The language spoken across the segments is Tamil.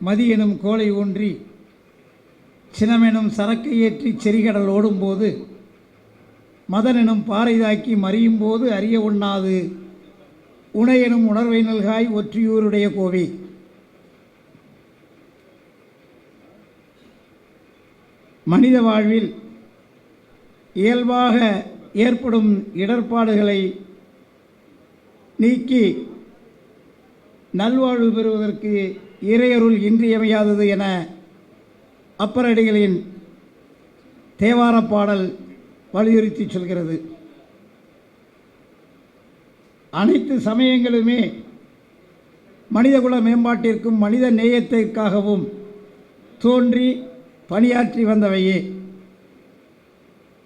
மதி எனும் கோலை ஊன்றி சினமெனும் சரக்கை ஏற்றி செரிகடல் ஓடும்போது மதனெனும் பாறை தாக்கி மறியும் போது அறிய உண்ணாது உணையெனும் உணர்வை நல்காய் ஒற்றியூருடைய கோவி. மனித வாழ்வில் இயல்பாக ஏற்படும் இடர்பாடுகளை நீக்கி நல்வாழ்வு பெறுவதற்கு இறையருள் இன்றியமையாதது என அப்பரடிகளின் தேவாரப் பாடல் வலியுறுத்தி சொல்கிறது. அனைத்து சமயங்களுமே மனிதகுல மேம்பாட்டிற்கும் மனித நேயத்திற்காகவும் தோன்றி பணியாற்றி வந்தவையே.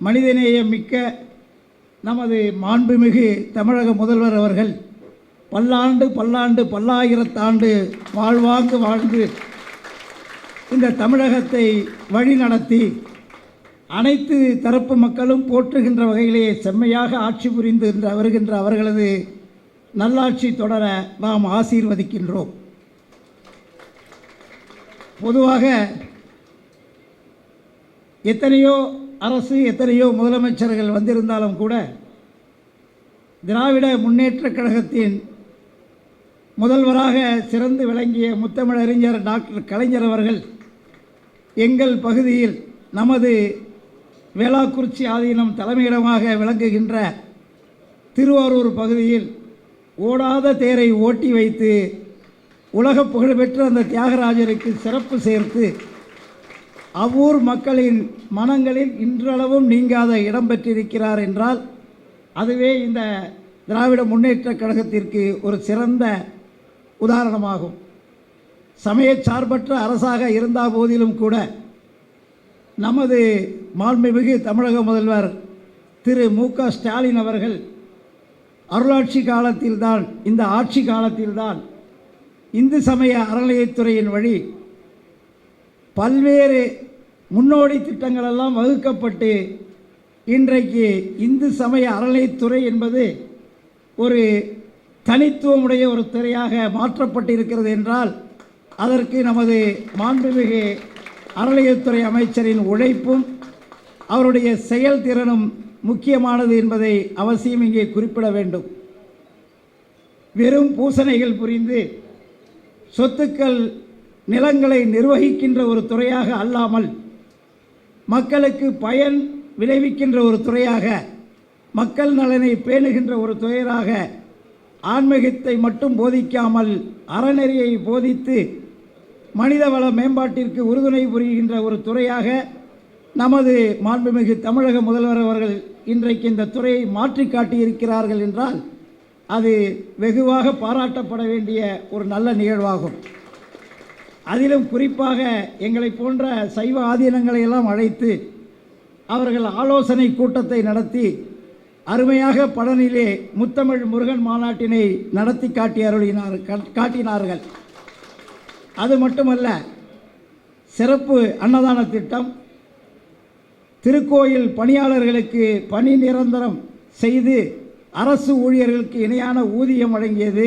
மனிதநேயம் மிக்க நமது மாண்புமிகு தமிழக முதல்வர் அவர்கள் பல்லாண்டு பல்லாண்டு பல்லாயிரத்தாண்டு வாழ்வாங்கு வாழ்ந்து இந்த தமிழகத்தை வழிநடத்தி அனைத்து தரப்பு மக்களும் போற்றுகின்ற வகையிலே செம்மையாக ஆட்சி புரிந்து வருகின்ற அவர்களது நல்லாட்சி தொடர நாம் ஆசீர்வதிக்கின்றோம். பொதுவாக எத்தனையோ அரசு எத்தனையோ முதலமைச்சர்கள் வந்திருந்தாலும் கூட திராவிட முன்னேற்றக் கழகத்தின் முதல்வராக சிறந்து விளங்கிய முத்தமிழறிஞர் டாக்டர் கலைஞர் அவர்கள் எங்கள் பகுதியில் நமது வேளாக்குறிச்சி ஆதீனம் தலைமையிடமாக விளங்குகின்ற திருவாரூர் பகுதியில் ஓடாத தேரை ஓட்டி வைத்து உலக புகழ்பெற்ற அந்த தியாகராஜருக்கு சிறப்பு சேர்த்து அவ்வூர் மக்களின் மனங்களில் இன்றளவும் நீங்காத இடம் பெற்றிருக்கிறார் என்றால் அதுவே இந்த திராவிட முன்னேற்றக் கழகத்திற்கு ஒரு சிறந்த உதாரணமாகும். சமயச்சார்பற்ற அரசாக இருந்த போதிலும் கூட நமது மாண்புமிகு தமிழக முதல்வர் திரு மு க ஸ்டாலின் அவர்கள் அருளாட்சி காலத்தில்தான் இந்த ஆட்சி காலத்தில்தான் இந்து சமய அறநிலையத்துறையின் வழி பல்வேறு முன்னோடி திட்டங்களெல்லாம் வகுக்கப்பட்டு இன்றைக்கு இந்து சமய அறநிலையத்துறை என்பது ஒரு தனித்துவமுடைய ஒரு துறையாக மாற்றப்பட்டிருக்கிறது என்றால் அதற்கு நமது மாண்புமிகு அறநிலையத்துறை அமைச்சரின் உழைப்பும் அவருடைய செயல்திறனும் முக்கியமானது என்பதை அவசியம் இங்கே குறிப்பிட வேண்டும். வெறும் பூசணைகள் புரிந்து சொத்துக்கள் நிலங்களை நிர்வகிக்கின்ற ஒரு துறையாக அல்லாமல் மக்களுக்கு பயன் விளைவிக்கின்ற ஒரு துறையாக மக்கள் நலனை பேணுகின்ற ஒரு துறையாக ஆன்மீகத்தை மட்டும் போதிக்காமல் அறநெறியை போதித்து மனிதவள மேம்பாட்டிற்கு உறுதுணை புரிகின்ற ஒரு துறையாக நமது மாண்புமிகு தமிழக முதல்வர் அவர்கள் இன்றைக்கு இந்த துறையை மாற்றி காட்டியிருக்கிறார்கள் என்றால் அது வெகுவாக பாராட்டப்பட வேண்டிய ஒரு நல்ல நிகழ்வாகும். அதிலும் குறிப்பாக எங்களை போன்ற சைவ ஆதீனங்களை எல்லாம் அழைத்து அவர்கள் ஆலோசனை கூட்டத்தை நடத்தி அருமையாக படனிலே முத்தமிழ் முருகன் மாநாட்டினை நடத்தி காட்டி அருளினார் காட்டினார்கள். அது மட்டுமல்ல சிறப்பு அன்னதான திட்டம் திருக்கோயில் பணியாளர்களுக்கு பணி நிரந்தரம் செய்து அரசு ஊழியர்களுக்கு இணையான ஊதியம் வழங்கியது.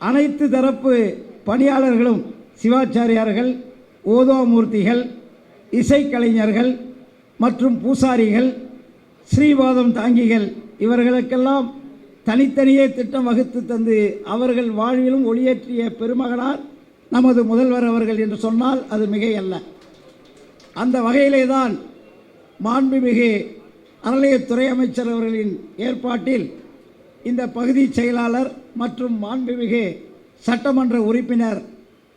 அனைத்து தரப்பு பணியாளர்களும் சிவாச்சாரியார்கள் ஓதோமூர்த்திகள் இசைக்கலைஞர்கள் மற்றும் பூசாரிகள் ஸ்ரீவாதம் தாங்கிகள் இவர்களுக்கெல்லாம் தனித்தனியே திட்டம் வகுத்து தந்து அவர்கள் வாழ்விலும் ஒளியேற்றிய பெருமகனார் நமது முதல்வர் அவர்கள் என்று சொன்னால் அது மிகையல்ல. அந்த வகையிலே தான் மாண்புமிகு அறநிலையத்துறை அமைச்சர் அவர்களின் ஏற்பாட்டில் இந்த பகுதி செயலாளர் மற்றும் மாண்புமிகு சட்டமன்ற உறுப்பினர்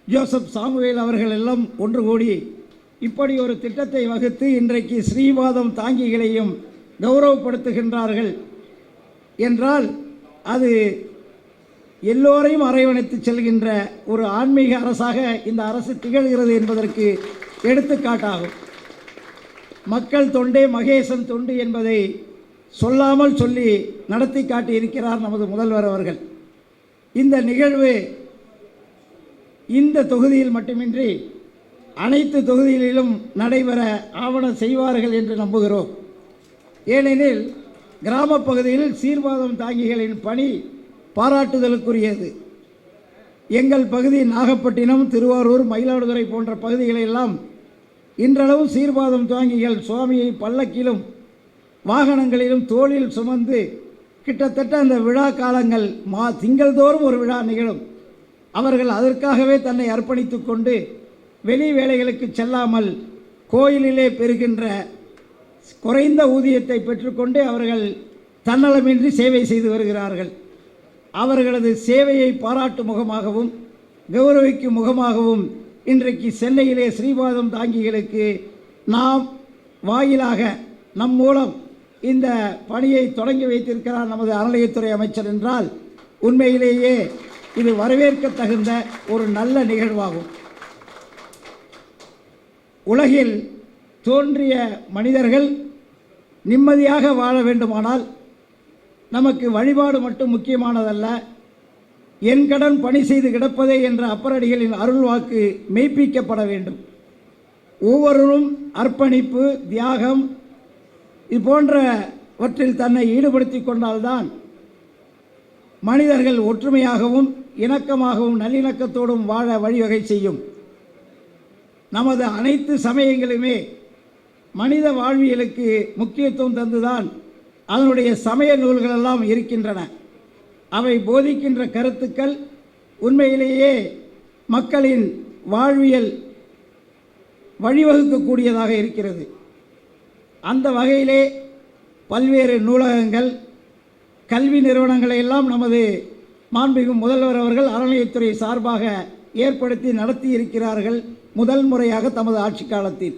ஜோசப் சாமுவேல் அவர்கள் எல்லாம் ஒன்று கூடி இப்படி ஒரு திட்டத்தை வகுத்து இன்றைக்கு ஸ்ரீவாதம் தாங்கிகளையும் கௌரவப்படுத்துகின்றார்கள் என்றால் அது எல்லோரையும் அரவணைத்து செல்கின்ற ஒரு ஆன்மீக அரசாக இந்த அரசு திகழ்கிறது என்பதற்கு எடுத்துக்காட்டாகும். மக்கள் தொண்டே மகேசன் தொண்டு என்பதை சொல்லாமல் சொல்லி நடத்தி காட்டியிருக்கிறார் நமது முதல்வர் அவர்கள். இந்த நிகழ்வு இந்த தொகுதியில் மட்டுமின்றி அனைத்து தொகுதிகளிலும் நடைபெற ஆவணம் செய்வார்கள் என்று நம்புகிறோம். ஏனெனில் கிராமப் பகுதியில் சீர்வாதம் தாங்கிகளின் பணி பாராட்டுதலுக்குரியது. எங்கள் பகுதி நாகப்பட்டினம் திருவாரூர் மயிலாடுதுறை போன்ற பகுதிகளெல்லாம் இன்றளவும் சீர்வாதம் தாங்கிகள் சுவாமியை பல்லக்கிலும் வாகனங்களிலும் தோளில் சுமந்து கிட்டத்தட்ட அந்த விழா காலங்கள் மா திங்கள்தோறும் ஒரு விழா நிகழும். அவர்கள் அதற்காகவே தன்னை அர்ப்பணித்து கொண்டு வெளி வேலைகளுக்கு செல்லாமல் கோயிலிலே பெறுகின்ற குறைந்த ஊதியத்தை பெற்றுக்கொண்டு அவர்கள் தன்னலமின்றி சேவை செய்து வருகிறார்கள். அவர்களது சேவையை பாராட்டும் முகமாகவும் கௌரவிக்கும் முகமாகவும் இன்றைக்கு சென்னையிலே ஸ்ரீபாதம் தாங்கிகளுக்கு நாம் வாயிலாக நம் மூலம் இந்த பணியை தொடங்கி வைத்திருக்கிறார் நமது அறநிலையத்துறை அமைச்சர் என்றால் உண்மையிலேயே இது வரவேற்க தகுந்த ஒரு நல்ல நிகழ்வாகும். உலகில் தோன்றிய மனிதர்கள் நிம்மதியாக வாழ வேண்டுமானால் நமக்கு வழிபாடு மட்டும் முக்கியமானதல்ல. என் கடன் பணி செய்து கிடப்பதே என்ற அப்பரடிகளின் அருள் வாக்கு மெய்ப்பிக்கப்பட வேண்டும். ஒவ்வொருவரும் அர்ப்பணிப்பு தியாகம் இது போன்றவற்றில் தன்னை ஈடுபடுத்தி கொண்டால்தான் மனிதர்கள் ஒற்றுமையாகவும் இணக்கமாகவும் நல்லிணக்கத்தோடும் வாழ வழிவகை செய்யும். நமது அனைத்து சமயங்களுமே மனித வாழ்வியலுக்கு முக்கியத்துவம் தந்துதான் அதனுடைய சமய நூல்களெல்லாம் இருக்கின்றன. அவை போதிக்கின்ற கருத்துக்கள் உண்மையிலேயே மக்களின் வாழ்வியல் வழிவகுக்கக்கூடியதாக இருக்கிறது. அந்த வகையிலே பல்வேறு நூலகங்கள் கல்வி நிறுவனங்களை எல்லாம் நமது மாண்புமிகு முதல்வர் அவர்கள் அறநிலையத்துறை சார்பாக ஏற்படுத்தி நடத்தி இருக்கிறார்கள் முதல் முறையாக தமது ஆட்சி காலத்தில்.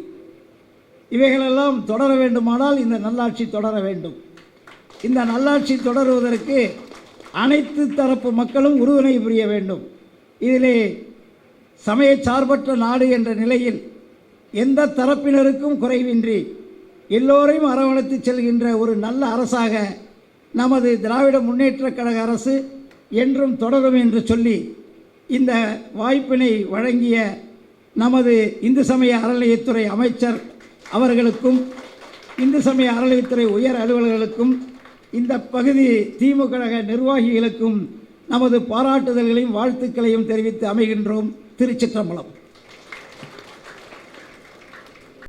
இவைகளெல்லாம் தொடர வேண்டுமானால் இந்த நல்லாட்சி தொடர வேண்டும். இந்த நல்லாட்சி தொடருவதற்கு அனைத்து தரப்பு மக்களும் உறுதுணை புரிய வேண்டும். இதிலே சமய சார்பற்ற நாடு என்ற நிலையில் எந்த தரப்பினருக்கும் குறைவின்றி எல்லோரையும் அரவணைத்து செல்கின்ற ஒரு நல்ல அரசாக நமது திராவிட முன்னேற்றக் கழக அரசு என்றும் தொடரும் என்று சொல்லி இந்த வாய்ப்பினை வழங்கிய நமது இந்து சமய அறநிலையத்துறை அமைச்சர் அவர்களுக்கும் இந்து சமய அறநிலையத்துறை உயர் அலுவலர்களுக்கும் இந்த பகுதி திமுக கழக நிர்வாகிகளுக்கும் நமது பாராட்டுதல்களையும் வாழ்த்துக்களையும் தெரிவித்து அமைகின்றோம். திருச்சிற்றம்பலம்.